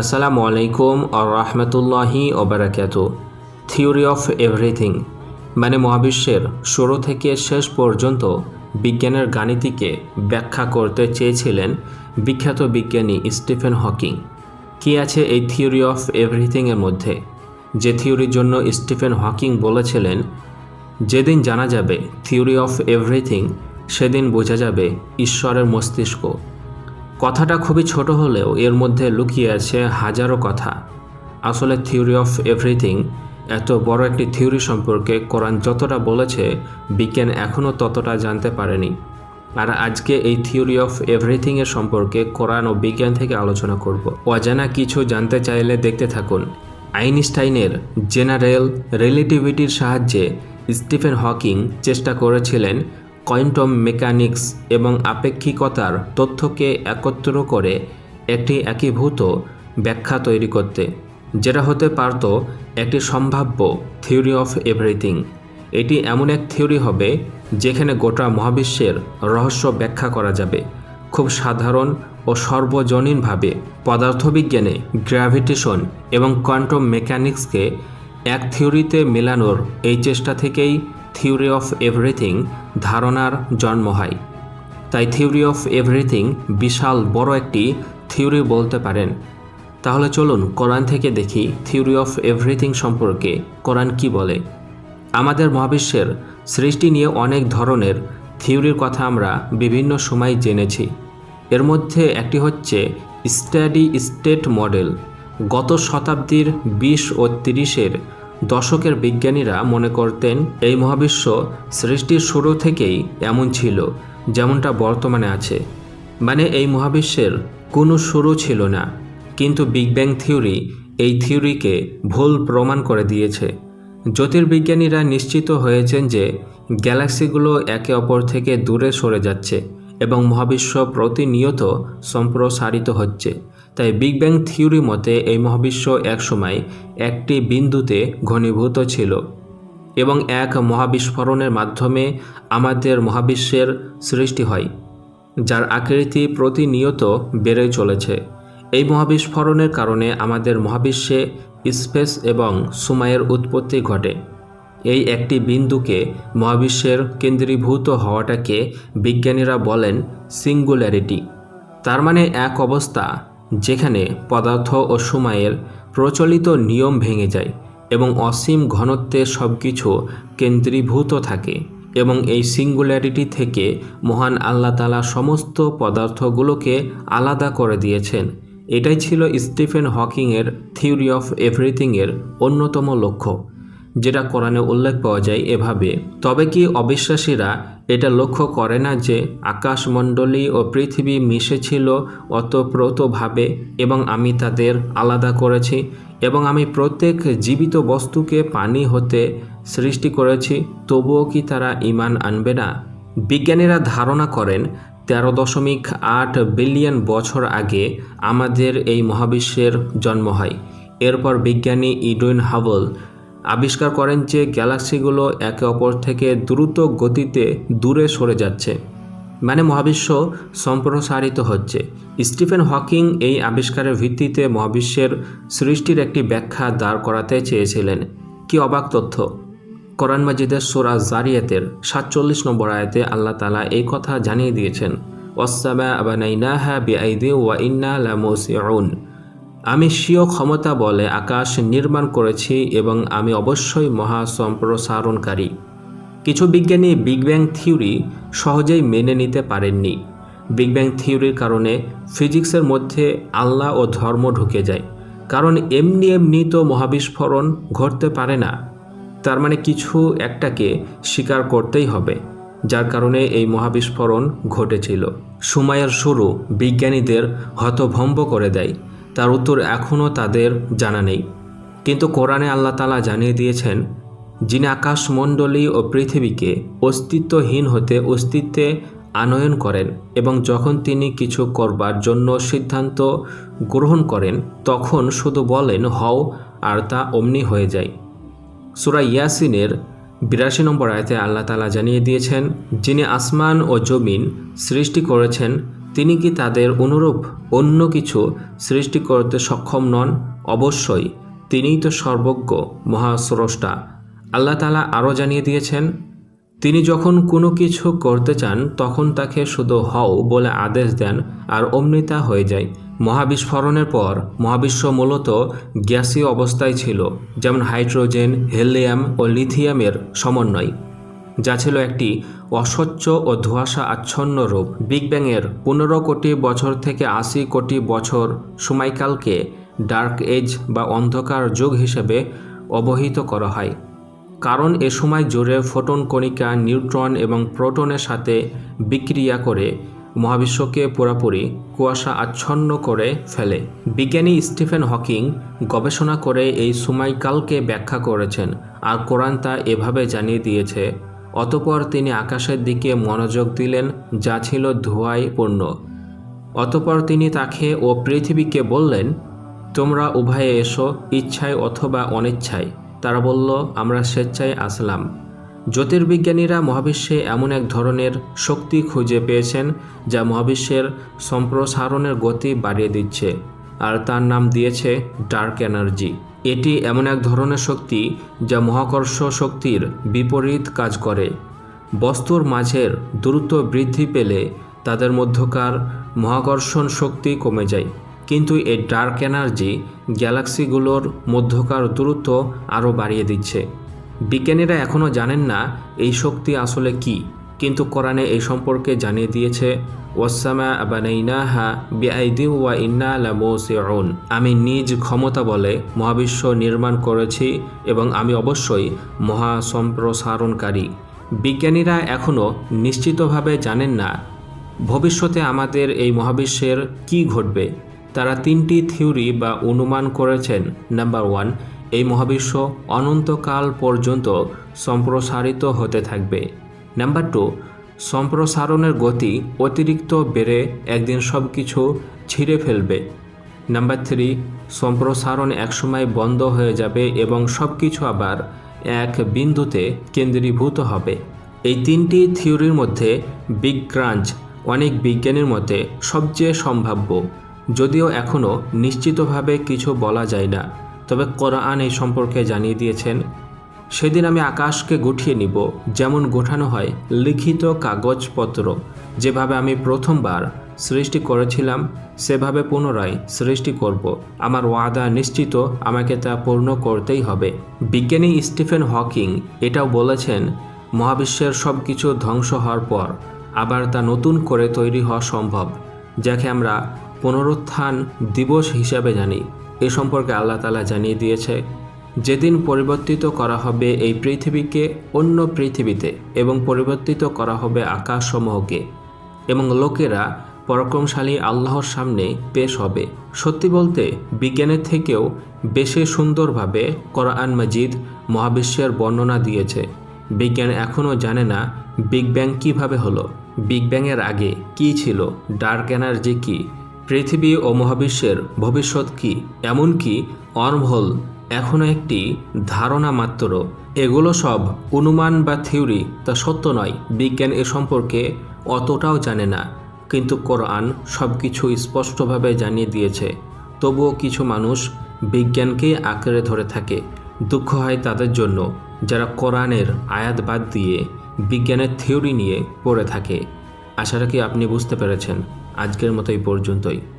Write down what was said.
আসসালামু আলাইকুম আর রহমতুল্লাহি ওবরাকাত থিওরি অফ এভরিথিং মানে মহাবিশ্বের শুরু থেকে শেষ পর্যন্ত বিজ্ঞানের গাণিতিকে ব্যাখ্যা করতে চেয়েছিলেন বিখ্যাত বিজ্ঞানী স্টিফেন হকিং। কি আছে এই থিওরি অফ এভরিথিংয়ের মধ্যে? যে থিওরির জন্য স্টিফেন হকিং বলেছিলেন, যেদিন জানা যাবে থিওরি অফ এভরিথিং সেদিন বোঝা যাবে ঈশ্বরের মস্তিষ্ক। কথাটা খুবই ছোট হলেও এর মধ্যে লুকিয়ে আছে হাজারো কথা। আসলে থিওরি অফ এভরিথিং, এত বড় একটি থিওরি সম্পর্কে কোরআন যতটা বলেছে, বিজ্ঞান এখনও ততটা জানতে পারেনি। আর আজকে এই থিওরি অফ এভরিথিংয়ের সম্পর্কে কোরআন ও বিজ্ঞান থেকে আলোচনা করব। অজানা কিছু জানতে চাইলে দেখতে থাকুন আইনস্টাইনের জেনারেল রিলেটিভিটির সাহায্যে স্টিফেন হকিং চেষ্টা করেছিলেন কোয়ান্টাম মেকানিক্স এবং আপেক্ষিকতার তথ্যকে একত্র করে একটি একীভূত ব্যাখ্যা তৈরি করতে, যেটা হতে পারত একটি সম্ভাব্য থিওরি অফ এভরিথিং। এটি এমন এক থিওরি হবে যেখানে গোটা মহাবিশ্বের রহস্য ব্যাখ্যা করা যাবে। খুব সাধারণ ও সর্বজনীনভাবে পদার্থবিজ্ঞানে গ্র্যাভিটেশন এবং কোয়ান্টাম মেকানিক্সকে এক থিওরিতে মেলানোর এই চেষ্টা থেকেই থিওরি অফ এভরিথিং ধারণার জন্ম হয়। তাই থিওরি অফ এভরিথিং বিশাল বড় একটি থিওরি বলতে পারেন। তাহলে চলুন কোরআন থেকে দেখি থিওরি অফ এভরিথিং সম্পর্কে কোরআন কি বলে। আমাদের মহাবিশ্বের সৃষ্টি নিয়ে অনেক ধরনের থিওরির কথা আমরা বিভিন্ন সময় জেনেছি। এর মধ্যে একটি হচ্ছে স্টাডি স্টেট মডেল গত শতাব্দীর বিশ ও তিরিশের দশকের বিজ্ঞানীরা মনে করতেন, এই মহাবিশ্ব সৃষ্টির শুরু থেকেই এমন ছিল, যেমনটা বর্তমানে আছে। মানে এই মহাবিশ্বের কোনো শুরু ছিল না। কিন্তু বিগ ব্যাং থিওরি এই থিওরিকে ভুল প্রমাণ করে দিয়েছে। জ্যোতির্বিজ্ঞানীরা নিশ্চিত হয়েছেন যে গ্যালাক্সিগুলো একে অপর থেকে দূরে সরে যাচ্ছে এবং মহাবিশ্ব প্রতিনিয়ত সম্প্রসারিত হচ্ছে। তাই বিগ ব্যাং থিওরি মতে এই মহাবিশ্ব একসময় একটি বিন্দুতে ঘনীভূত ছিল এবং এক মহাবিস্ফোরণের মাধ্যমে আমাদের মহাবিশ্বের সৃষ্টি হয়, যার আকৃতি প্রতিনিয়ত বেড়ে চলেছে। এই মহাবিস্ফোরণের কারণে আমাদের মহাবিশ্বে স্পেস এবং সময়ের উৎপত্তি ঘটে। এই একটি বিন্দুকে মহাবিশ্বের কেন্দ্রীভূত হওয়াটাকে বিজ্ঞানীরা বলেন সিঙ্গুলারিটি। তার মানে এক অবস্থা যেখানে পদার্থ ও সময়ের প্রচলিত নিয়ম ভেঙে যায় এবং অসীম ঘনত্বে সব কিছু কেন্দ্রীভূত থাকে এবং এই সিঙ্গুলারিটি থেকে মহান আল্লাহ তালা সমস্ত পদার্থগুলোকে আলাদা করে দিয়েছেন। এটাই ছিল স্টিফেন হকিংয়ের থিওরি অফ এভরিথিংয়ের অন্যতম লক্ষ্য। যেটা কোরআনে উল্লেখ পাওয়া যায় এভাবে, তবে কি অবিশ্বাসীরা এটা লক্ষ্য করে না যে আকাশমণ্ডলী ও পৃথিবী মিশেছিল অতপ্রতভাবে এবং আমি তাদের আলাদা করেছি এবং আমি প্রত্যেক জীবিত বস্তুকে পানি হতে সৃষ্টি করেছি, তবুও কি তারা ইমান আনবে না? বিজ্ঞানীরা ধারণা করেন, তেরো দশমিক আট বিলিয়ন বছর আগে আমাদের এই মহাবিশ্বের জন্ম হয়। এরপর বিজ্ঞানী ইডুইন হাবল আবিষ্কার করেন যে গ্যালাক্সিগুলো একে অপর থেকে দ্রুত গতিতে দূরে সরে যাচ্ছে মানে মহাবিশ্ব সম্প্রসারিত হচ্ছে। স্টিফেন হকিং এই আবিষ্কারের ভিত্তিতে মহাবিশ্বের সৃষ্টির একটি ব্যাখ্যা দাঁড় করাতে চেয়েছিলেন। কি অবাক তথ্য! কোরআন মাজিদের সোরা জারিয়াতের সাতচল্লিশ নম্বর আয়াতে আল্লাহ তালা এই কথা জানিয়ে দিয়েছেন ওয়াসামা আবানাইনাহা বিআইদে ওয়া ইন্না লামুসিউন। আমি স্বীয় ক্ষমতা বলে আকাশ নির্মাণ করেছি এবং আমি অবশ্যই মহা সম্প্রসারণকারী। কিছু বিজ্ঞানী বিগ ব্যাং থিওরি সহজেই মেনে নিতে পারেননি। বিগ ব্যাং থিওরির কারণে ফিজিক্সের মধ্যে আল্লাহ ও ধর্ম ঢুকে যায়, কারণ এমনি এমনি তো মহাবিস্ফোরণ ঘটতে পারে না। তার মানে কিছু একটাকে স্বীকার করতেই হবে, যার কারণে এই মহাবিস্ফোরণ ঘটেছিল। সময়ের শুরু বিজ্ঞানীদের হতভম্ব করে দেয় তার উত্তর এখনও তাদের জানা নেই। কিন্তু কোরআনে আল্লাহ তালা জানিয়ে দিয়েছেন, যিনি আকাশমণ্ডলী ও পৃথিবীকে অস্তিত্বহীন হতে অস্তিত্বে আনয়ন করেন এবং যখন তিনি কিছু করবার জন্য সিদ্ধান্ত গ্রহণ করেন, তখন শুধু বলেন, হও, আর তা অমনি হয়ে যায়। সুরা ইয়াসিনের বিরাশি নম্বর আয়তে আল্লাহ তালা জানিয়ে দিয়েছেন, যিনি আসমান ও জমিন সৃষ্টি করেছেন তিনি কি তাদের অনুরূপ অন্য কিছু সৃষ্টি করতে সক্ষম নন? অবশ্যই, তিনিই তো সর্বজ্ঞ মহাস্রষ্টা। আল্লাহ তালা আরও জানিয়ে দিয়েছেন, তিনি যখন কোনো কিছু করতে চান, তখন তাকে শুধু হও বলে আদেশ দেন আর অমৃতা হয়ে যায়। মহাবিস্ফোরণের পর মহাবিশ্ব মূলত গ্যাসীয় অবস্থায় ছিল, যেমন হাইড্রোজেন, হেলিয়াম ও লিথিয়ামের সমন্বয়। যা ছিল একটি অস্বচ্ছ ও ধোঁয়াশা আচ্ছন্ন রূপ। বিগ ব্যাংয়ের পনেরো কোটি বছর থেকে আশি কোটি বছর সময়কালকে ডার্ক এজ বা অন্ধকার যুগ হিসেবে অবহিত করা হয়। কারণ এ সময় জুড়ে ফোটন কণিকা, নিউট্রন এবং প্রোটনের সাথে বিক্রিয়া করে মহাবিশ্বকে পুরোপুরি কুয়াশা আচ্ছন্ন করে ফেলে। বিজ্ঞানী স্টিফেন হকিং গবেষণা করে এই সময়কালকে ব্যাখ্যা করেছেন, আর কোরআন তা এভাবে জানিয়ে দিয়েছে অতপর তিনি আকাশের দিকে মনোযোগ দিলেন, যা ছিল ধোঁয়ায় পূর্ণ। অতপর তিনি তাকে, ও পৃথিবীকে বললেন, তোমরা উভয়ে এসো, ইচ্ছায় অথবা অনিচ্ছায়। তারা বলল, আমরা স্বেচ্ছায় আসলাম। জ্যোতির্বিজ্ঞানীরা মহাবিশ্বে এমন এক ধরনের শক্তি খুঁজে পেয়েছেন, যা মহাবিশ্বের সম্প্রসারণের গতি বাড়িয়ে দিচ্ছে। আর তার নাম দিয়েছে ডার্ক এনার্জি। এটি এমন এক ধরনের শক্তি যা মহাকর্ষ শক্তির বিপরীত কাজ করে। বস্তুর মাঝের দ্রুত বৃদ্ধি পেলে তাদের মধ্যকার মহাকর্ষণ শক্তি কমে যায়। কিন্তু এই ডার্ক এনার্জি গ্যালাক্সিগুলোর মধ্যকার দূরত্ব আরও বাড়িয়ে দিচ্ছে। বিজ্ঞানীরা এখনও জানেন না এই শক্তি আসলে কি। কিন্তু কোরআনে এই সম্পর্কে জানিয়ে দিয়েছে ওয়াসামা আবানাইনাহা বিআইদি ওয়া ইন্না লামুসিউন। আমি নিজ ক্ষমতা বলে মহাবিশ্ব নির্মাণ করেছি এবং আমি অবশ্যই মহা সম্প্রসারণকারী বিজ্ঞানীরা এখনও নিশ্চিতভাবে জানেন না, ভবিষ্যতে আমাদের এই মহাবিশ্বের কি ঘটবে। তারা তিনটি থিওরি বা অনুমান করেছেন। নাম্বার ওয়ান, এই মহাবিশ্ব অনন্তকাল পর্যন্ত সম্প্রসারিত হতে থাকবে। নাম্বার টু সম্প্রসারণের গতি অতিরিক্ত বেড়ে একদিন সব কিছু ছিঁড়ে ফেলবে। নাম্বার থ্রি সম্প্রসারণ একসময় বন্ধ হয়ে যাবে এবং সব কিছু আবার এক বিন্দুতে কেন্দ্রীভূত হবে। এই তিনটি থিওরির মধ্যে বিগ ক্রাঞ্চ অনেক বিজ্ঞানীর মতে সবচেয়ে সম্ভাব্য। যদিও এখনও নিশ্চিতভাবে কিছু বলা যায় না, তবে কোরআন এই সম্পর্কে জানিয়ে দিয়েছেন। সেদিন আমি আকাশকে গুঠিয়ে নিব, যেমন গোঠানো হয় লিখিত কাগজপত্র। যেভাবে আমি প্রথমবার সৃষ্টি করেছিলাম, সেভাবে পুনরায় সৃষ্টি করব। আমার ওয়াদা নিশ্চিত, আমাকে তা পূর্ণ করতেই হবে। বিজ্ঞানী স্টিফেন হকিং এটাও বলেছেন, মহাবিশ্বের সব কিছু ধ্বংস হওয়ার পর আবার তা নতুন করে তৈরি হওয়া সম্ভব, যাকে আমরা পুনরুত্থান দিবস হিসাবে জানি। এ সম্পর্কে আল্লাহ তালা জানিয়ে দিয়েছে যেদিন পরিবর্তিত করা হবে এই পৃথিবীকে, অন্য পৃথিবীতে, এবং পরিবর্তিত করা হবে আকাশসমূহকে, এবং লোকেরা পরাক্রমশালী আল্লাহর সামনে পেশ হবে। সত্যি বলতে, বিজ্ঞানের থেকেও বেশি সুন্দরভাবে কোরআন মজিদ মহাবিশ্বের বর্ণনা দিয়েছে। বিজ্ঞান এখনও জানে না বিগ ব্যাং কীভাবে হলো। বিগ ব্যাংয়ের আগে কি ছিল? ডার্ক এনার্জি কি? পৃথিবী ও মহাবিশ্বের ভবিষ্যৎ কি? এমনকি অর্মহোল এখনও একটি ধারণা মাত্র। এগুলো সব অনুমান বা থিওরি, তা সত্য নয়। বিজ্ঞান এ সম্পর্কে অতটাও জানে না, কিন্তু কোরআন সব কিছু স্পষ্টভাবে জানিয়ে দিয়েছে। তবুও কিছু মানুষ বিজ্ঞানকেই আঁকড়ে ধরে থাকে। দুঃখ হয় তাদের জন্য, যারা কোরআনের আয়াত বাদ দিয়ে বিজ্ঞানের থিওরি নিয়ে পড়ে থাকে। আশা রাখি আপনি বুঝতে পেরেছেন। আজকের মতো এই পর্যন্তই।